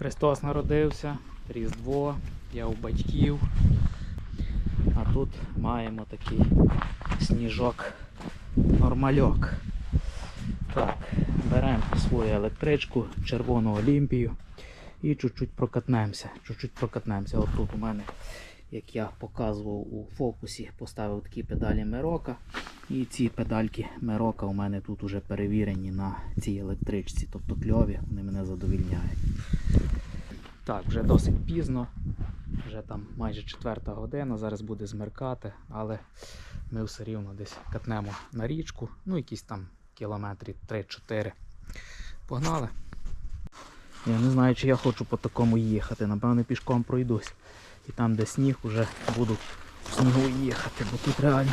Христос народився, Різдво, я у батьків. А тут маємо такий сніжок нормальок. Так, беремо свою електричку, червону олімпію і чуть-чуть прокатнемося. Чуть-чуть прокатнемося. От тут у мене, як я показував у фокусі, поставив такі педалі Мирока. І ці педальки Мирока у мене тут уже перевірені на цій електричці, тобто кльові, вони мене задовільняють. Так, вже досить пізно, вже там майже четверта година, зараз буде змеркати, але ми все рівно десь катнемо на річку, ну якісь там кілометрі 3-4. Погнали. Я не знаю, чи я хочу по такому їхати, напевно пішком пройдусь. І там, де сніг, вже буду в снігу їхати, бо тут реально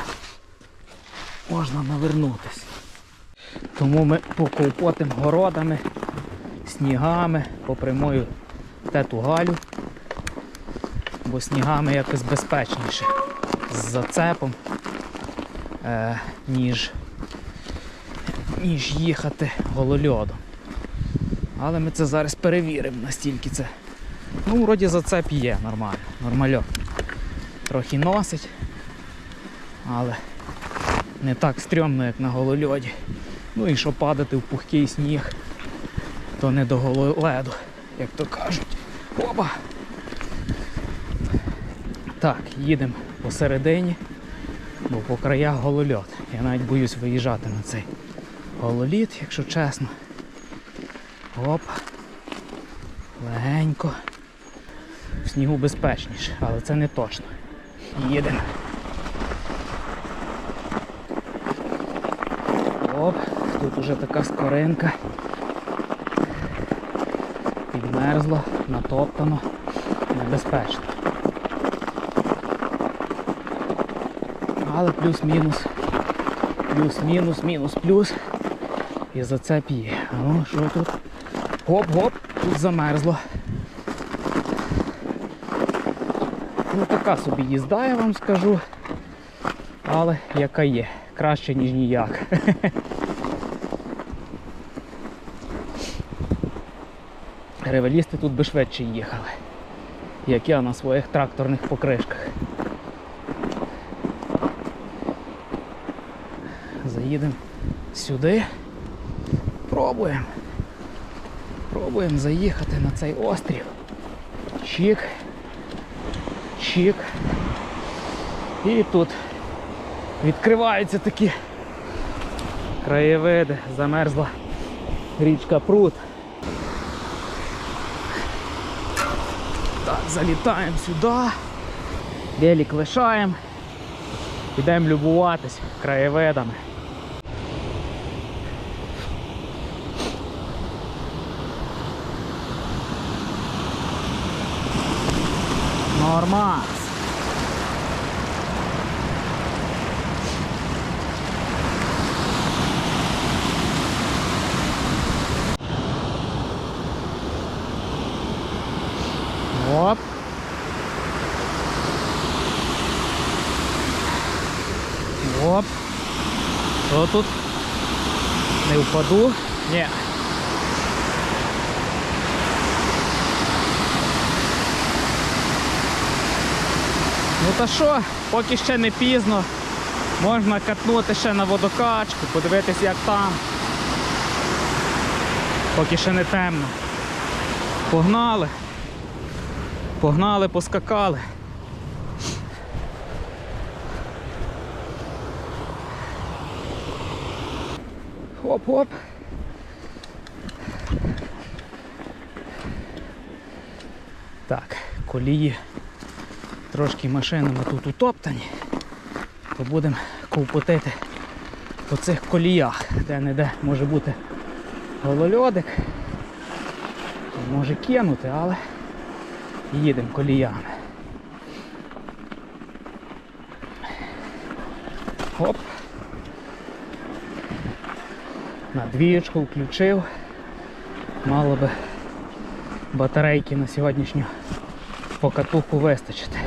можна навернутися. Тому ми поковпотим городами, снігами, попрямую тету Галю, бо снігами якось безпечніше з зацепом, е, ніж, ніж їхати голольодом. Але ми це зараз перевіримо, настільки це. Ну, вроді зацеп є нормально, нормальок. Трохи носить, але не так стрьомно, як на голольоді. Ну і що падати в пухкий сніг, то не до гололеду, як то кажуть. Опа! Так, їдемо посередині, бо по краях голольот. Я навіть боюсь виїжджати на цей гололід, якщо чесно. Оп. Легенько. В снігу безпечніше, але це не точно. Їдемо. Оп, тут уже така скоринка. Підмерзло, натоптано, небезпечно. Але плюс-мінус, плюс-мінус, мінус-плюс. І зацеп є. А ну, що тут? Гоп-гоп, тут замерзло. Ну така собі їзда, я вам скажу. Але яка є. Краще, ніж ніяк. Ревелісти тут би швидше їхали, як я на своїх тракторних покришках. Заїдемо сюди. Пробуємо. Пробуємо заїхати на цей острів. Чік. Чік. І тут відкриваються такі краєвиди. Замерзла річка Прут. Так, залітаємо сюди. велик лишаємо. Підемо любуватись краєведами. Нормас. Оп. Оп. Що тут? Не впаду? Ні. Ну та що, поки ще не пізно, можна катнути ще на водокачку, подивитись як там. Поки ще не темно. Погнали. Погнали, поскакали. Хоп-хоп. Так, колії трошки машинами тут утоптані, то будемо ковпотити по цих коліях, де-не-де може бути голольодик, може кинути, але їдемо коліями. Оп. На двієчку включив. Мало би батарейки на сьогоднішню покатуху вистачити.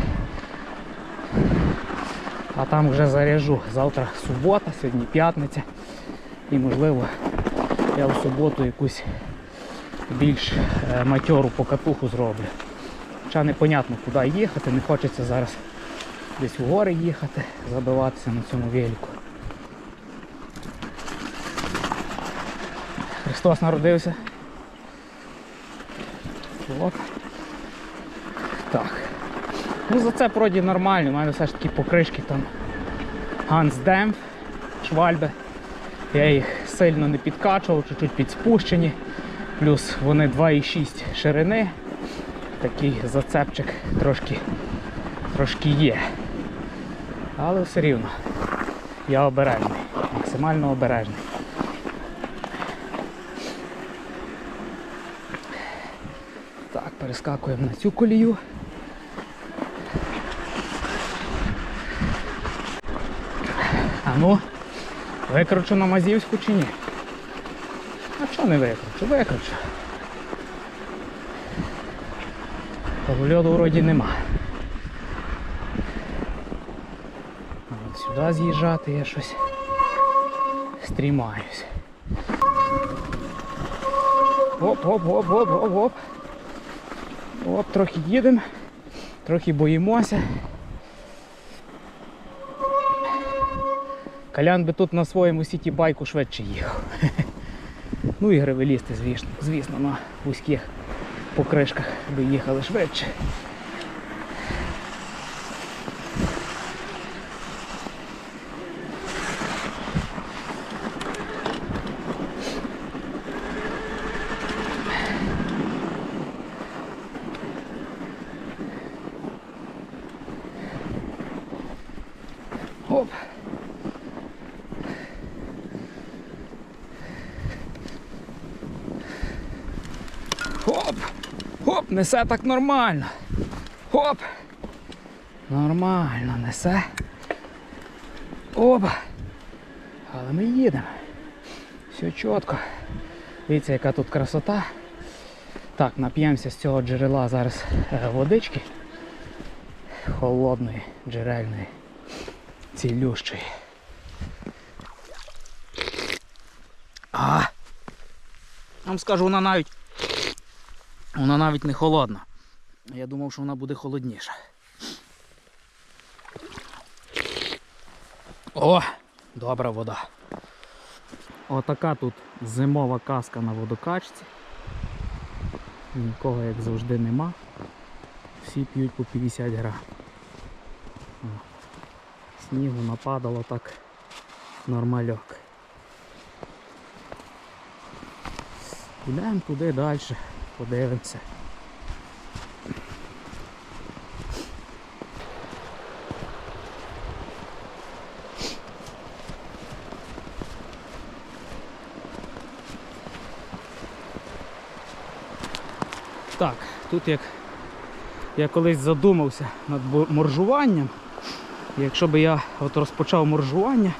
А там вже заряжу. Завтра субота, сьогодні п'ятниця. І можливо я в суботу якусь більш е, матьору покатуху зроблю. Хоча непонятно куди їхати, не хочеться зараз десь в гори їхати, забиватися на цьому велику. Христос народився. От. Так. Ну за це вроді нормально, у мене все ж таки покришки там Dempf, швальби. Я їх сильно не підкачував, чуть-чуть підспущені. Плюс вони 2,6 ширини. Такий зацепчик трошки, трошки є. Але все рівно. Я обережний, максимально обережний. Так, перескакуємо на цю колію. А ну, викручу на Мазівську чи ні? А чого не викручу? Викручу. Льоду вроді нема. От Сюди з'їжджати я щось стрімаюсь. Оп, оп, трохи їдемо, трохи боїмося. Колян би тут на своєму сіті байку швидше їхав. Ну і гравелісти, звісно, звісно, на вузьких покришках би їхали швидше. Оп. Хоп! Хоп, несе так нормально. Хоп! Нормально несе. Опа! Але ми їдемо. Все чітко. Дивіться, яка тут красота. Так, нап'ємося з цього джерела зараз е, водички. Холодної, джерельної, цілющої. А! Вам скажу, вона навіть вона навіть не холодна. Я думав, що вона буде холодніша. О, добра вода. Отака тут зимова казка на водокачці. Нікого, як завжди, нема. Всі п'ють по 50 грам. Снігу нападало так нормальок. Йдемо туди далі, подивимося. Так, тут як я колись задумався над моржуванням. Якщо б я от розпочав моржування,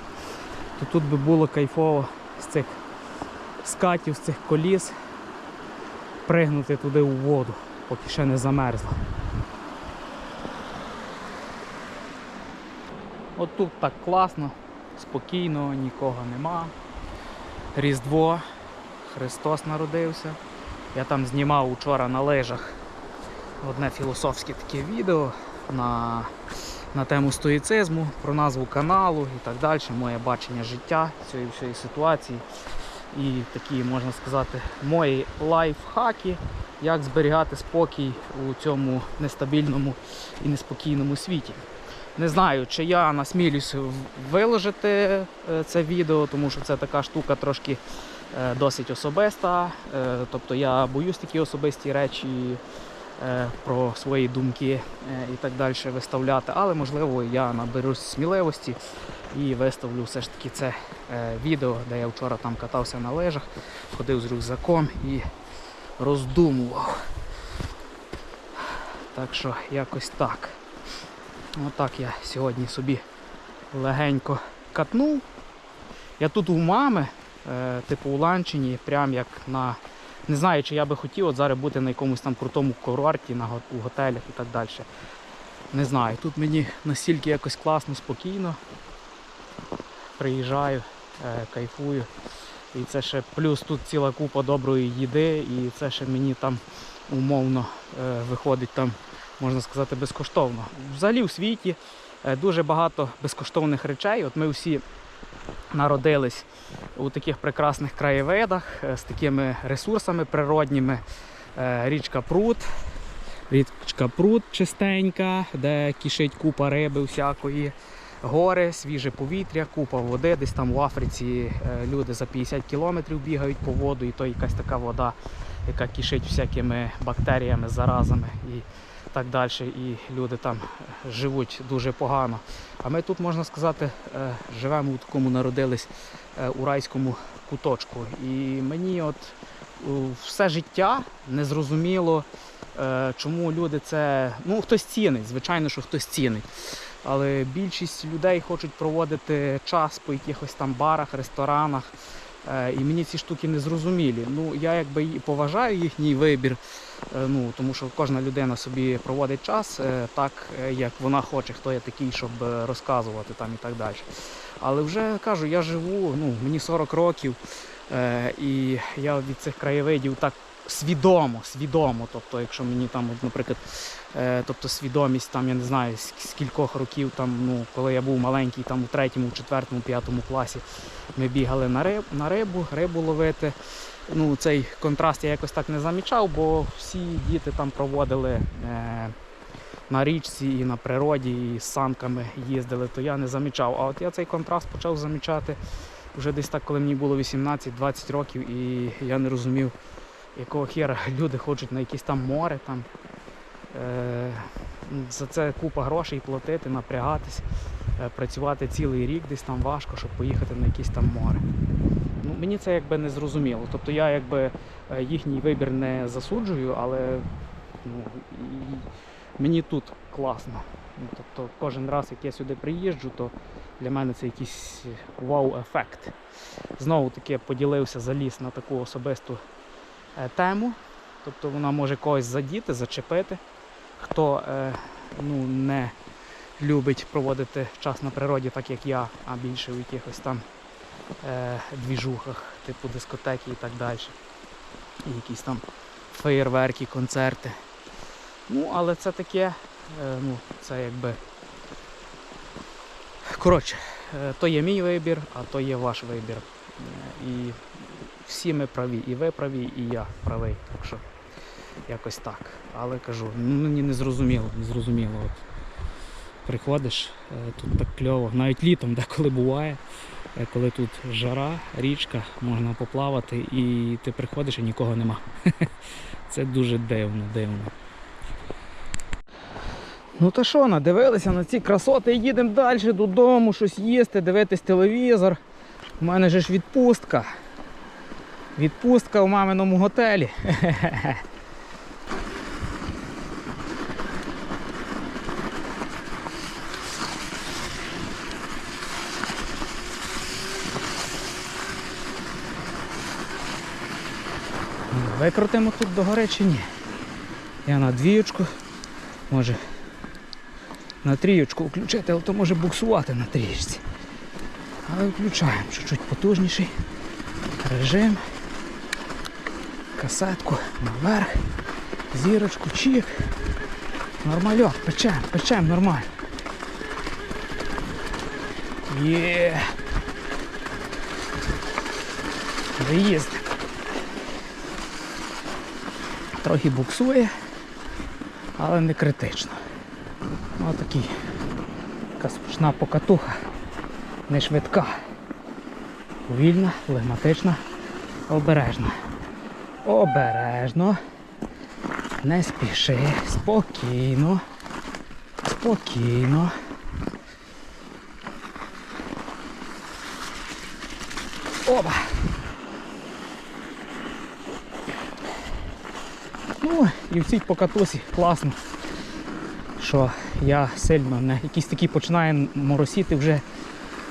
то тут би було кайфово з цих скатів, з цих коліс пригнути туди у воду, поки ще не замерзло. От тут так класно, спокійно, нікого нема. Різдво, Христос народився. Я там знімав учора на лижах одне філософське таке відео на, на тему стоїцизму, про назву каналу і так далі, моє бачення життя цієї всієї ситуації. І такі, можна сказати, мої лайфхаки, як зберігати спокій у цьому нестабільному і неспокійному світі. Не знаю, чи я насмілюсь виложити е, це відео, тому що це така штука трошки е, досить особиста. Е, Тобто я боюсь такі особисті речі про свої думки е, і так далі виставляти, але можливо я наберусь сміливості і виставлю все ж таки це е, відео, де я вчора там катався на лижах, ходив з рюкзаком і роздумував. Так що якось так. Отак я сьогодні собі легенько катнув. Я тут у мами, е, типу у Ланчині, прям як на. Не знаю, чи я би хотів от зараз бути на якомусь там крутому курорті, на у готелях і так далі. Не знаю, тут мені настільки якось класно, спокійно. Приїжджаю, е, кайфую. І це ще плюс тут ціла купа доброї їди, і це ще мені там умовно е, виходить там, можна сказати, безкоштовно. Взагалі у світі е, дуже багато безкоштовних речей. От ми всі народились у таких прекрасних краєвидах е, з такими ресурсами природніми. Е, Річка Прут. Річка Прут чистенька, де кишить купа риби всякої. Гори, свіже повітря, купа води. Десь там в Африці е, люди за 50 кілометрів бігають по воду, і то якась така вода, яка кишить всякими бактеріями, заразами і так далі. І люди там живуть дуже погано. А ми тут, можна сказати, е, живемо у такому народились е, у райському куточку. І мені от все життя незрозуміло, е, чому люди це. Ну, хтось цінить, звичайно, що хтось цінить. Але більшість людей хочуть проводити час по якихось там барах, ресторанах. І мені ці штуки не зрозумілі. Ну, я якби і поважаю їхній вибір, ну, тому що кожна людина собі проводить час е, так, е, як вона хоче, хто я такий, щоб е, розказувати там і так далі. Але вже кажу, я живу, ну, мені 40 років, е, і я від цих краєвидів так свідомо, свідомо. Тобто, якщо мені там, наприклад, е, тобто свідомість там, я не знаю, з кількох років, там, ну, коли я був маленький, там у третьому, четвертому, п'ятому класі, ми бігали на, риб, на рибу, рибу ловити. Ну, цей контраст я якось так не замічав, бо всі діти там проводили е, на річці і на природі, і з санками їздили, то я не замічав. А от я цей контраст почав замічати вже десь так, коли мені було 18-20 років, і я не розумів, якого хера люди хочуть на якесь там море. Там, е, за це купа грошей платити, напрягатись, е, працювати цілий рік десь там важко, щоб поїхати на якесь там море. Ну, мені це якби не зрозуміло. Тобто я якби е, їхній вибір не засуджую, але ну, і мені тут класно. Ну, тобто кожен раз, як я сюди приїжджу, то для мене це якийсь вау-ефект. Знову таки поділився, заліз на таку особисту е, тему. Тобто вона може когось задіти, зачепити. Хто е, ну, не любить проводити час на природі, так як я, а більше у якихось там е, двіжухах, типу дискотеки і так далі. І якісь там феєрверки, концерти. Ну, але це таке, е, ну, це якби. Коротше, е, то є мій вибір, а то є ваш вибір. Е, І всі ми праві, і ви праві, і я правий. Так що якось так. Але кажу, ну, мені не зрозуміло, не зрозуміло. От приходиш, е, тут так кльово, навіть літом деколи буває, коли тут жара, річка, можна поплавати, і ти приходиш і нікого нема. Це дуже дивно, дивно. Ну то що, надивилися на ці красоти, їдемо далі додому, щось їсти, дивитись телевізор. У мене же ж відпустка. Відпустка у маминому готелі. Викрутимо тут догори чи ні? Я на двіючку, може на трієчку включити, але то може буксувати на трієчці. Але включаємо чуть-чуть потужніший режим. Касетку наверх, зірочку, чік. Нормальок, печем, печем нормально. Є. Виїзд. Трохи буксує, але не критично. Ось такий така смішна покатуха, не швидка. Повільна, флегматична, обережна. Обережно. Не спіши, спокійно. Спокійно. Оба. Ну, і в цій покатусі класно що я сильно не якісь такі починає моросіти вже,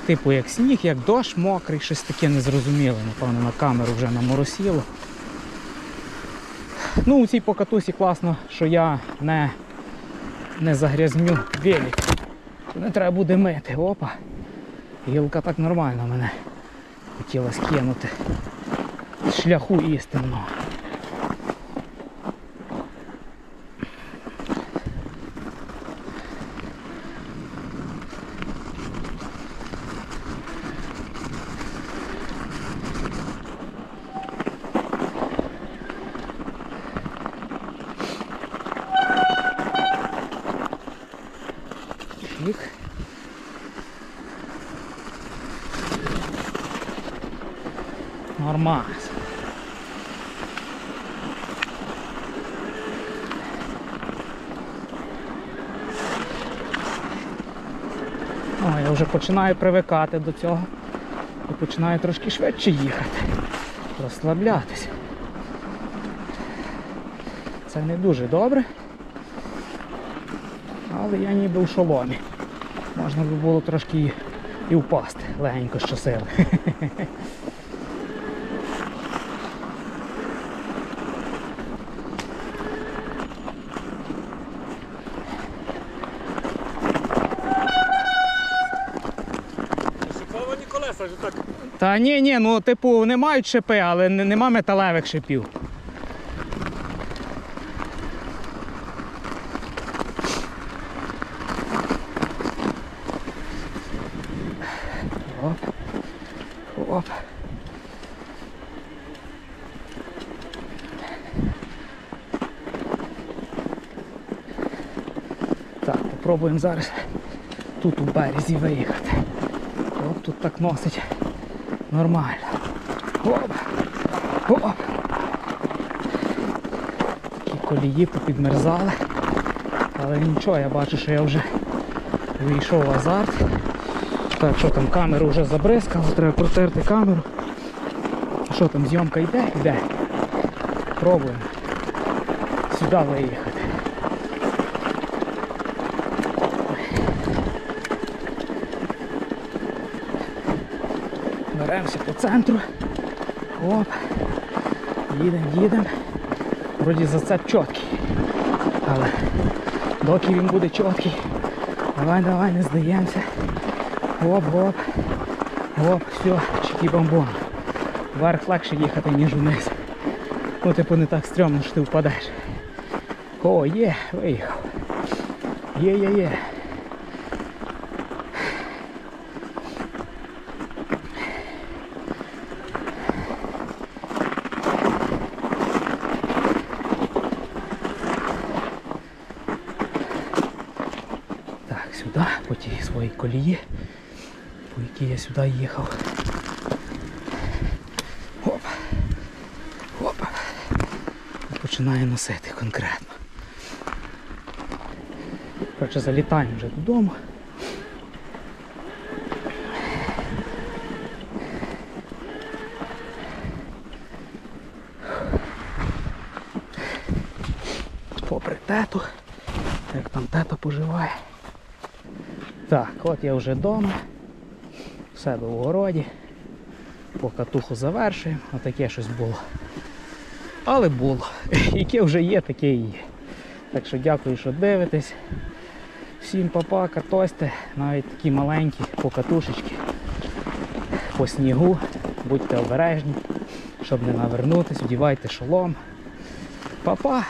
типу як сніг, як дощ мокрий, щось таке незрозуміле, напевно, на камеру вже наморосіло. Ну, у цій покатусі класно, що я не, не загрязню велик. Не треба буде мити. Опа. Гілка так нормально мене хотіла скинути. з шляху істинного. Їх. Нормально. О, я вже починаю привикати до цього і починаю трошки швидше їхати, розслаблятися. Це не дуже добре, але я ніби в шоломі. Можна би було трошки і впасти легенько щосили. Шиповані колеса вже так. Та ні, ні, ну типу вони мають шипи, але нема металевих шипів. Оп. Так, попробуємо зараз тут у березі виїхати. Оп, тут так носить. Нормально. Оп. Оп. Такі колії попідмерзали. Але нічого, я бачу, що я вже вийшов в азарт. Так, що там камеру вже забризкало, треба протерти камеру. Що там, зйомка йде? Йде. Пробуємо. Сюди виїхати. Беремося по центру. Оп. Їдемо, їдемо. Вроді зацеп чіткий. Але доки він буде чіткий. Давай, давай, не здаємося. Оп, оп. Все, чики бомбон. Вверх легше їхати, ніж вниз. Ну, типу, не так стрьомно, що ти впадеш. О, є, виїхав. Є, є, є. Так, сюди, по тій своїй колії, по якій я сюди їхав. Оп. Оп. І починає носити конкретно. Коротше, залітаємо вже додому. Попри тету, як там тето поживає. Так, от я вже вдома, в себе в городі. Покатуху завершуємо, отаке щось було. Але було. Яке вже є, таке і є. Так що дякую, що дивитесь. Всім папа, катосьте, навіть такі маленькі покатушечки по снігу. Будьте обережні, щоб не навернутись, вдівайте шолом. Па-па!